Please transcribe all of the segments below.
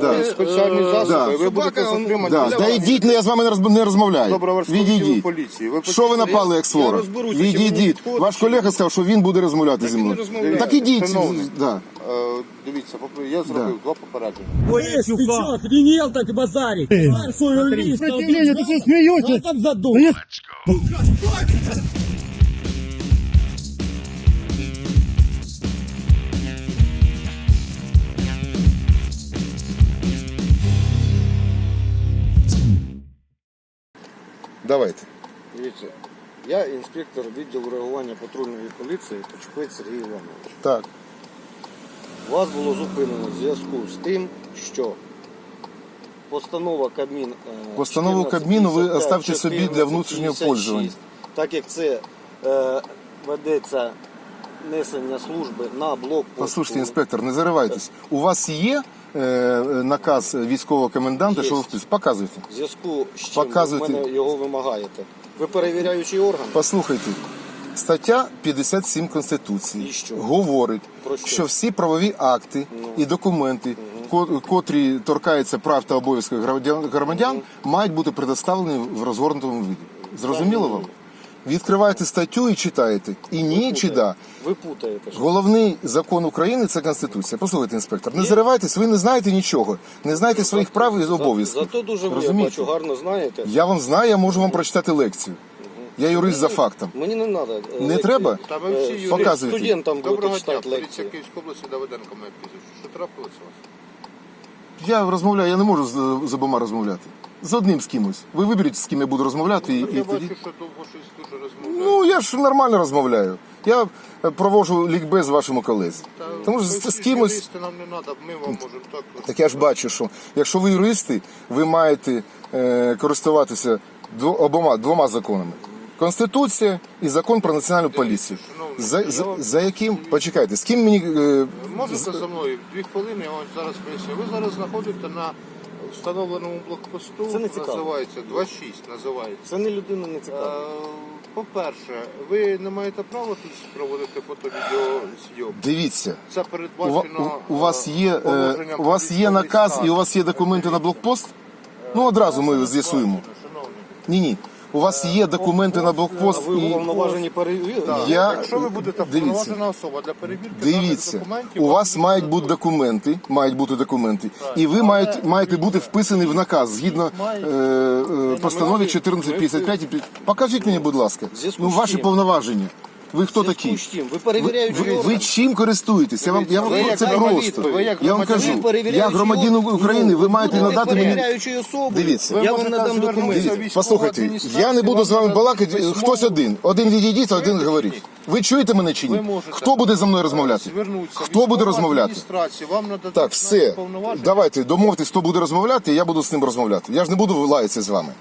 Да. спеціальні засоби, да. ви будете Собака, затримані. Да, для да вас. йдіть, ну я з вами не розм- не розмовляю. Добровольського Відійдіть. поліції. Ви Що ви почули? напали як свора? розберуся, чи ви не Відійдіть. відходите, Ваш чи- колега сказав, що він буде розмовляти зі і не мною. розмовляю. Так ідіть. Шановний. Да. Е, Дивіться, попри- я зробив два попередження. Эй, ты чё, охренел так базарить? Ставь свою лист, Сопротивление, ты что смеешься? там задул. Давайте. Дивіться, я інспектор відділу реагування патрульної поліції Почупець Сергій Іванович. Так. Вас було зупинено в зв'язку з тим, що постанова Кабмін... е, Постанову 1455, Кабміну ви оставте собі для 1456, внутрішнього пользування. Так як це е, ведеться несення служби на блокпосту. Послухайте, інспектор, не заривайтесь. У вас є наказ військового коменданта, Є. що ви Показуйте. В зв'язку з чим ви в мене його вимагаєте. Ви перевіряючий орган? Послухайте. Стаття 57 Конституції що? говорить, Про що? що всі правові акти і документи, ко- котрі торкаються прав та обов'язків громадян, громадян, мають бути предоставлені в розгорнутому виді. Зрозуміло вам? Відкриваєте статтю і читаєте. І ні, чи да. Ви путаєте. що? Головний закон України це Конституція. Послухайте, інспектор, не заривайтесь, ви не знаєте нічого, не знаєте своїх прав і обов'язків. Зато дуже ви, я бачу, гарно знаєте. Я вам знаю, я можу вам прочитати лекцію. Я юрист за фактом. Мені не треба. Не треба? Та ви всі юристи. Показуйте. Студентам будете Доброго дня, читати поліція лекції. Київської області Давиденко моє прізвище. Що трапилося у вас? Я розмовляю, я не можу з, з обома розмовляти. З одним з кимось. Ви виберіть, з ким я буду розмовляти, і, Так і я тоді. бачу, що довго щось дуже розмовляє. Ну я ж нормально розмовляю. Я е, проводжу лікбез вашому колезі. Тому що з, з кимось. Юристи нам не треба, ми вам можемо так. Так я ж бачу, що якщо ви юристи, ви маєте е, користуватися дво, обома двома законами. Конституція і закон про національну поліцію. За, за, за яким почекайте, з ким мені е, Можете за мною дві хвилини, я вам зараз поясню. Ви зараз знаходите на встановленому блокпосту. Це не цікаво. Називається 2.6 називається. Це не людина не Е, цікаво. По-перше, ви не маєте права тут проводити фото-відеозйомку. дивіться. Це У, ва- передбачено. у, у вас е, є е, положенням у вас є наказ і у вас є документи на блокпост? Ну одразу ми з'ясуємо. Шановні, Шановний. Ні, ні. У вас є документи на блокпост ви і уповноважені перевірити? Я- Якщо ви будете вповноважена особа для перевірки дивіться. документів, У вас мають бути документи, мають бути документи, і ви маєте маєте бути вписані в наказ згідно е, е, постанові 1455. і пі- Покажіть мені, будь ласка, Зв'язку ну з ваші чим? повноваження. Ви хто такі? Ви Ви, ви, ви чим користуєтесь? Я вам, я вам це просто. Я вам кажу, я громадянин. України, ви маєте надати мені. Дивіться. Я вам надам документи. послухайте, я не буду з вами балакати. Хтось один. Один відійдіть, один говоріть. Ви чуєте мене чи ні? Хто буде за мною розмовляти? Хто буде розмовляти? Вам Так, все. Давайте домовтесь, хто буде розмовляти, і я буду з ним розмовляти. Я ж не буду лаятися з вами.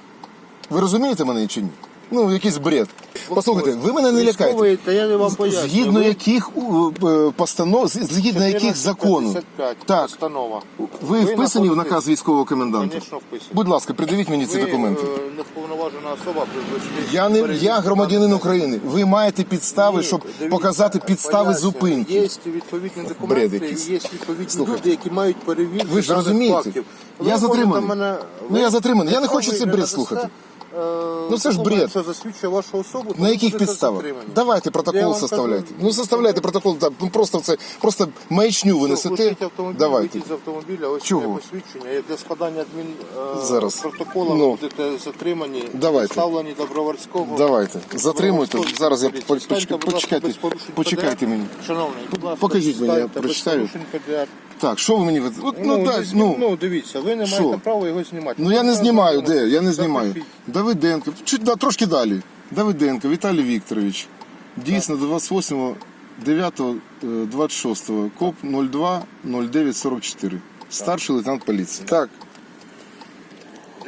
Ви розумієте мене чи ні? Ну, якийсь бред. Послухайте, ви мене не. Військовий, та я вам поясню. Згідно яких у, е, постанов, з- згідно яких закону 1455 так, постанова. ви вписані в наказ військового коменданта? Звісно, вписані. Будь ласка, придивіть мені ці Ви, документи. е, невповноважена особа при Я не я громадянин. України. Ви маєте підстави, щоб показати підстави зупинки. Є відповідні Бред документи, якийсь. є відповідні Слухайте, люди, які мають перевірки. ви ж даних розумієте, фактів. я можете затриманий. Мене... Ну, я затриманий. Я не хочу ви цей бред слухати. Е, Ну, це ж бред. Що засвідчує вашу особу, На яких підставах? Давайте протокол составляйте. Ну составляйте протокол. Так, ну просто це просто маячню ви несете. Давайте. з автомобіля, ось Чого? посвідчення. І Для складання адмін е, Зараз. протокола Ну. будете затримані, Давайте. доставлені до Броварського. Давайте. Затримуйте. Зараз я поліції. поч- Станьте, будь ласка, почекайте. без порушень Почекайте ПДР. мені. Шановний, будь ласка, Покажіть мені, я без прочитаю. порушень ПДР. Так, що ви мені ви- От, ну, Ну, так, ну, ну, дивіться, ви не Що? маєте права його знімати. Ну я не знімаю, де? Я не Запишіть. Давиденко, чуть да, трошки далі. Давиденко, Віталій Вікторович. Дійсно, 28 9 26 КОП 02 09 44. Старший лейтенант поліції. Так,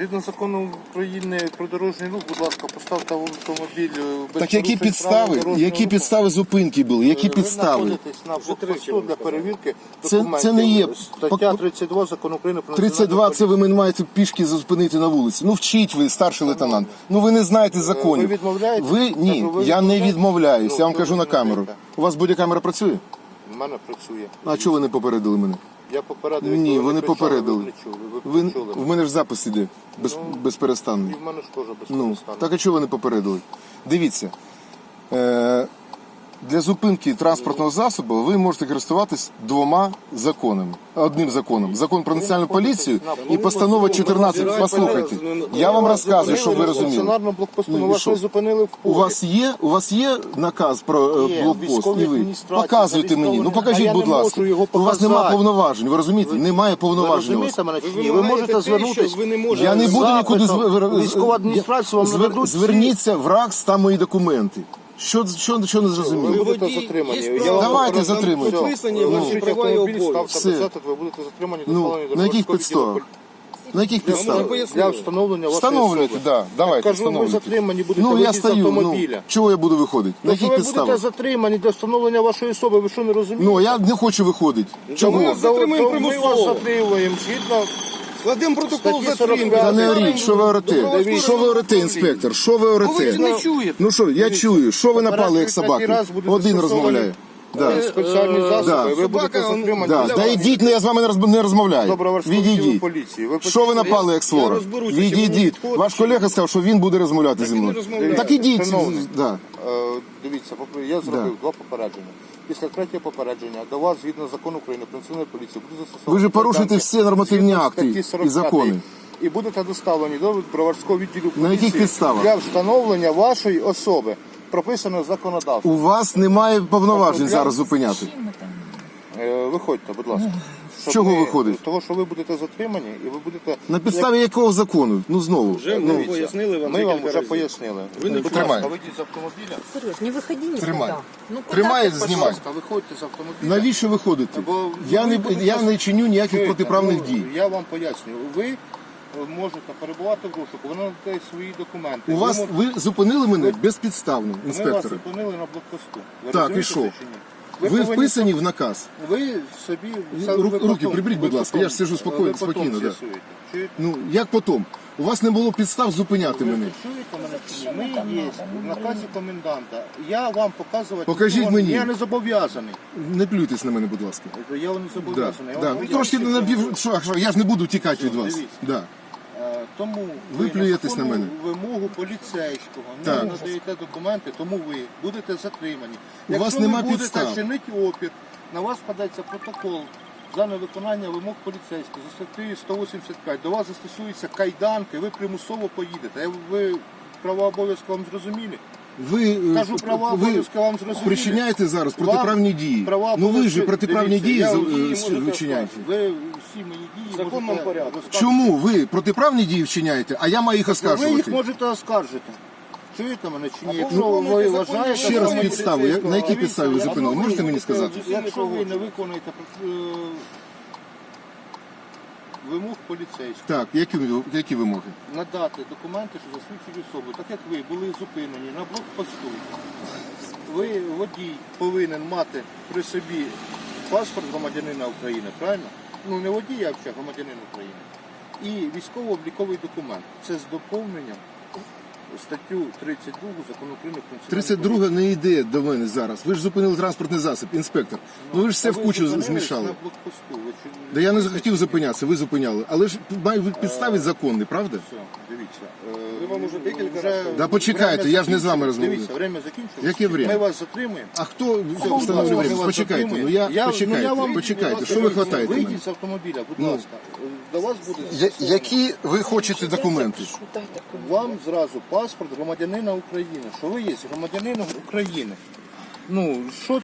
Згідно закону України про дорожній рух, будь ласка, поставте автомобіль е, без так які порушень правил підстави, дорожнього які руху. підстави зупинки були? Які Ви підстави? знаходитесь на блокпосту для перевірки Це- документів. це не є- Стаття 32 закону України про 32 це ви мене маєте пішки зупинити на вулиці. Ну вчіть ви, старший лейтенант. Ну ви не знаєте законів. ви відмовляєтесь? Ви ні, Кажу, ви я не відмовляєтесь? відмовляюсь. Ну, Я вам що кажу на камеру. відмовляєте? У вас бодікамера працює? У мене працює. А чого ви не попередили мене? Я попередив. Ні, вони ви кричали, попередили. Ви не чули, ви, Ви, почули. в мене ж запис іде без, Ну, безперестанний. І в мене ж теж без Ну, перестану. так а чого ви не попередили? Дивіться. Е, для зупинки транспортного засобу ви можете користуватись двома законами. Одним законом. Закон про національну поліцію і постанова 14. Послухайте. Я вам розказую, щоб ви розуміли. Ну, Ми і що? зупинили в У вас є, у вас є наказ про е, блокпост? І ви показуйте мені. Ну покажіть, будь ласка. У вас немає повноважень. Ви розумієте? Немає повноважень. у вас. мене чи ні? Ви можете звернутися. ви не можете Я не буду нікуди звер... Військова адміністрація вам Звер- нададуть всі- Зверніться в РАКС, там мої документи. Що, що, що не Ви будете затримані. Я вам Давайте попереджаю. затримуйте. Все. Прописані Ви ваші права і автомобіль, обов'язки. ставте Все. беззатит, ви будете затримані, Ну, доставлені до на яких підставах? На яких вам підставах? поясню. Для встановлення вашої Встановлюйте, особи. да, давайте, Кажу, ви встановлюйте. затримані будете Ну, я вийти з стою, ну, автомобіля. чого я буду виходити? На Тобто яких ви будете підставах? затримані для встановлення вашої особи, ви що не розумієте? Ну, я не хочу виходити. ми Чого? вас затримуємо То Ми вас примусово. затримуємо, згідно Складемо протокол. 45. Та не оріть, що ви орете? Що ви орете, інспектор? Що ви Ну, ви орете? не чуєте. Ну що, я чую, що ви напали як собаки? Один розмовляє. Да. е, спеціальні засоби, да. ви будете Собака, затримані. Да, да йдіть, ну, я з вами не роз- не розмовляю. Відійдіть. поліції. Ви Що ви напали як свора? Відійдіть. Ваш колега сказав, що він буде розмовляти зі мною. Так ідіть. Да. Е, Дивіться, я зробив два попередження. Після третього попередження до вас, згідно закону України про національну поліцію, буде застосовано... Ви ж порушуєте всі нормативні акти і закони. І будете доставлені до броварського відділу поліції На яких підставах? для встановлення вашої особи, прописано законодавством. У вас немає повноважень зараз зупиняти. Е, Виходьте, будь ласка. Щоб чого виходить? Того, що ви будете затримані, і ви будете... На підставі якого закону? Ну знову. Вже Ну, ми пояснили вам Ми вам вже разів. пояснили. Ви не Будь ласка, вийдіть з автомобіля. Сереж, не выходи никуда. Тримай. Ну, Тримай, знімай. виходьте з автомобіля. Навіщо виходити? Бо Я ви не, будете- я не чиню ніяких Чуєте, протиправних ну, дій. Я вам пояснюю. Ви е, можете перебувати в розшуку, ви надаєте свої документи. У вас Ви ви зупинили мене безпідставно, Ми вас інспектори. зупинили на блокпосту. Ви Так, і розумієте що? це чи ні? Ви повинні- вписані в наказ. Ви собі... Ру- ви руки потім- приберіть, будь ви ласка, я ж сиджу спокійно- ви спокійно, да. з'ясуєте. Чуєте? Ну як потім? У вас не було підстав зупиняти Ви мене. чуєте мене чи ні? Ми є в наказі коменданта. Я вам показувати... Покажіть нічого- мені. Я не зобов'язаний. Не плюйтесь на мене, будь ласка. Я вам не Да, зобов'язаний. Я да. вам Ну, Трошки що- напів. Що, що, я ж не буду тікати від вас. Дивіться. Да. Тому Ви плюєтесь на мене. вимогу поліцейського Так. не надаєте документи, тому ви будете затримані. У вас нема ви будете підстав. чинити опір, на вас складається протокол за невиконання вимог поліцейського за статтею 185. До вас застосуються кайданки, ви примусово поїдете. Е, Ви права обов'язки вам зрозумілі? Ви, е, Кажу, права ви обов'язки вам зрозумілі. причиняєте зараз Вам протиправні дії. Права Ну ви ж протиправні Дивіться, дії е, вчиняєте. Ви всі мої дії В законному можете порядку. розказувати. Чому ви протиправні дії вчиняєте, а я маю їх Ви їх оскаржувати? можете оскаржити. Чуєте мене чи ні? Якщо ви виконуйте вважаєте, законні Ще раз ми підставу. Я- На якій підставі ви зупинили? Можете мені сказати? Якщо ви не виконуєте е, вимог поліцейського, Так, які, які вимоги? надати документи, що засвідчують особу, так як ви були зупинені на блокпосту, ви водій повинен мати при собі паспорт громадянина України, правильно? Ну не водій, а громадянин України. І військово-обліковий документ. Це з доповненням статтю 32 закону України про національну 32 не йде до мене зараз. Ви ж зупинили транспортний засіб, інспектор. Ну ви ж все А в кучу зупинились змішали. на блокпосту. Ви чи- Да я не захотів зупинятися, ви зупиняли. Але ж має бути підстави законні, правда? Все, дивіться. Ми вам уже декілька вже разів Да почекайте, я ж не з вами розмовляю. Дивіться, время закінчилось. Яке время? Ми вас затримуємо. А хто встановлює ми время? вас Почекайте, ну затримуємо. я, почекайте, ну, вам- почекайте, що ви хватаєте мене? Вийдіть з автомобіля, будь Ну. ласка. До вас буде Я- застосовано. які ви хочете документи? Вам зразу паспорт громадянина України, що ви є громадянином України. Ну, що